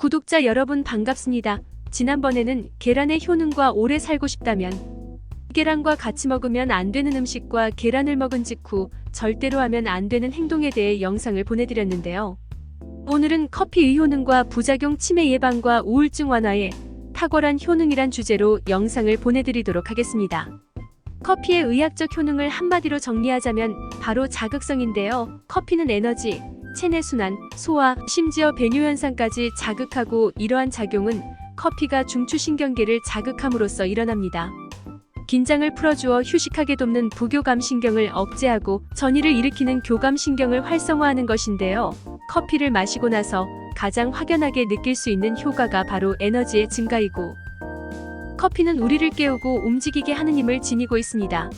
구독자 여러분 반갑습니다. 지난번에는 계란의 효능과 오래 살고 싶다면 계란과 같이 먹으면 안 되는 음식과 계란을 먹은 직후 절대로 하면 안 되는 행동에 대해 영상을 보내드렸는데요. 오늘은 커피의 효능과 부작용 치매 예방과 우울증 완화에 탁월한 효능이란 주제로 영상을 보내드리도록 하겠습니다. 커피의 의학적 효능을 한마디로 정리하자면 바로 자극성인데요. 커피는 에너지, 체내 순환, 소화, 심지어 배뇨 현상까지 자극하고 이러한 작용은 커피가 중추신경계를 자극함으로써 일어납니다. 긴장을 풀어주어 휴식하게 돕는 부교감 신경을 억제하고 전이를 일으키는 교감 신경을 활성화하는 것인데요. 커피를 마시고 나서 가장 확연하게 느낄 수 있는 효과가 바로 에너지의 증가이고 커피는 우리를 깨우고 움직이게 하는 힘을 지니고 있습니다.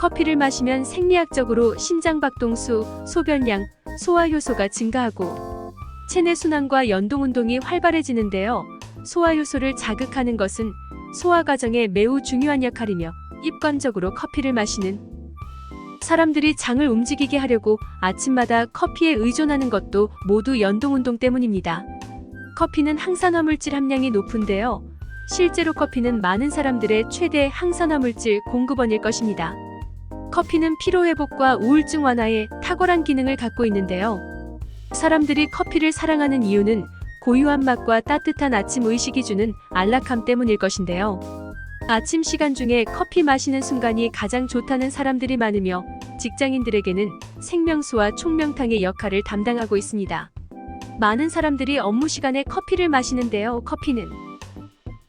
커피를 마시면 생리학적으로 심장 박동수, 소변량, 소화 효소가 증가하고 체내 순환과 연동 운동이 활발해지는데요. 소화 효소를 자극하는 것은 소화 과정에 매우 중요한 역할이며 입관적으로 커피를 마시는 사람들이 장을 움직이게 하려고 아침마다 커피에 의존하는 것도 모두 연동 운동 때문입니다. 커피는 항산화 물질 함량이 높은데요. 실제로 커피는 많은 사람들의 최대 항산화 물질 공급원일 것입니다. 커피는 피로 회복과 우울증 완화에 탁월한 기능을 갖고 있는데요. 사람들이 커피를 사랑하는 이유는 고유한 맛과 따뜻한 아침 의식이 주는 안락함 때문일 것인데요. 아침 시간 중에 커피 마시는 순간이 가장 좋다는 사람들이 많으며 직장인들에게는 생명수와 총명탕의 역할을 담당하고 있습니다. 많은 사람들이 업무 시간에 커피를 마시는데요. 커피는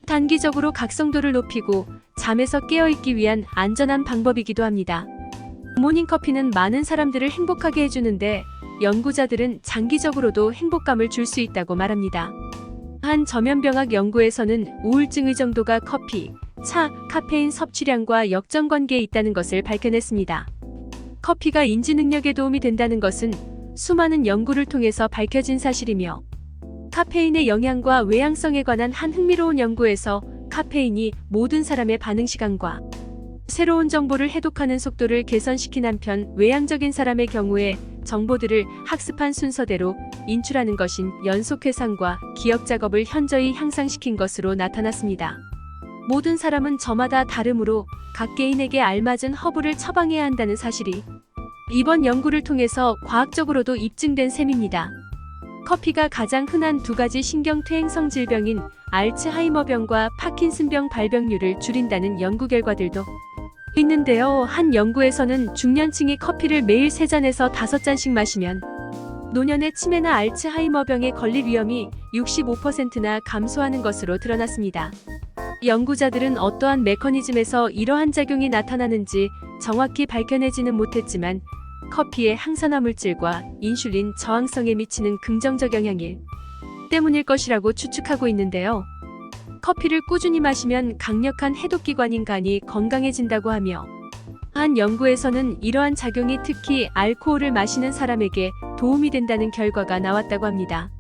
단기적으로 각성도를 높이고 잠에서 깨어있기 위한 안전한 방법이기도 합니다. 모닝 커피는 많은 사람들을 행복하게 해주는데 연구자들은 장기적으로도 행복감을 줄 수 있다고 말합니다. 한 저면병학 연구에서는 우울증의 정도가 커피, 차, 카페인 섭취량과 역정관계에 있다는 것을 밝혀냈습니다. 커피가 인지 능력에 도움이 된다는 것은 수많은 연구를 통해서 밝혀진 사실이며 카페인의 영향과 외향성에 관한 한 흥미로운 연구에서 카페인이 모든 사람의 반응 시간과 새로운 정보를 해독하는 속도를 개선시킨 한편 외향적인 사람의 경우에 정보들을 학습한 순서대로 인출하는 것인 연속 회상과 기억 작업을 현저히 향상시킨 것으로 나타났습니다. 모든 사람은 저마다 다르므로 각 개인에게 알맞은 허브를 처방해야 한다는 사실이 이번 연구를 통해서 과학적으로도 입증된 셈입니다. 커피가 가장 흔한 두 가지 신경퇴행성 질병인 알츠하이머병과 파킨슨병 발병률을 줄인다는 연구 결과들도 있는데요. 한 연구에서는 중년층이 커피를 매일 3잔에서 5잔씩 마시면 노년의 치매나 알츠하이머병에 걸릴 위험이 65%나 감소하는 것으로 드러났습니다. 연구자들은 어떠한 메커니즘에서 이러한 작용이 나타나는지 정확히 밝혀내지는 못했지만 커피의 항산화 물질과 인슐린 저항성에 미치는 긍정적 영향일 때문일 것이라고 추측하고 있는데요. 커피를 꾸준히 마시면 강력한 해독기관인 간이 건강해진다고 하며 한 연구에서는 이러한 작용이 특히 알코올을 마시는 사람에게 도움이 된다는 결과가 나왔다고 합니다.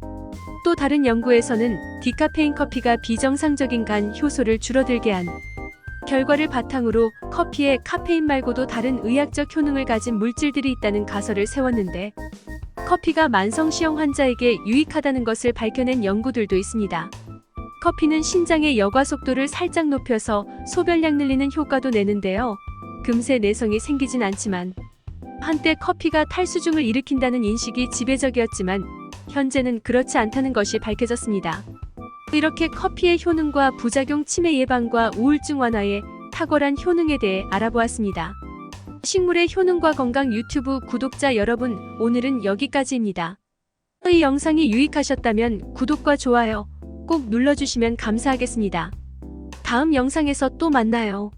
또 다른 연구에서는 디카페인 커피가 비정상적인 간 효소를 줄어들게 한 결과를 바탕으로 커피에 카페인 말고도 다른 의학적 효능을 가진 물질들이 있다는 가설을 세웠는데 커피가 만성시형 환자에게 유익하다는 것을 밝혀낸 연구들도 있습니다. 커피는 신장의 여과 속도를 살짝 높여서 소변량 늘리는 효과도 내는데요. 금세 내성이 생기진 않지만 한때 커피가 탈수증을 일으킨다는 인식이 지배적이었지만 현재는 그렇지 않다는 것이 밝혀졌습니다. 이렇게 커피의 효능과 부작용 치매 예방과 우울증 완화에 탁월한 효능에 대해 알아보았습니다. 식물의 효능과 건강 유튜브 구독자 여러분, 오늘은 여기까지입니다. 이 영상이 유익하셨다면 구독과 좋아요 꼭 눌러주시면 감사하겠습니다. 다음 영상에서 또 만나요.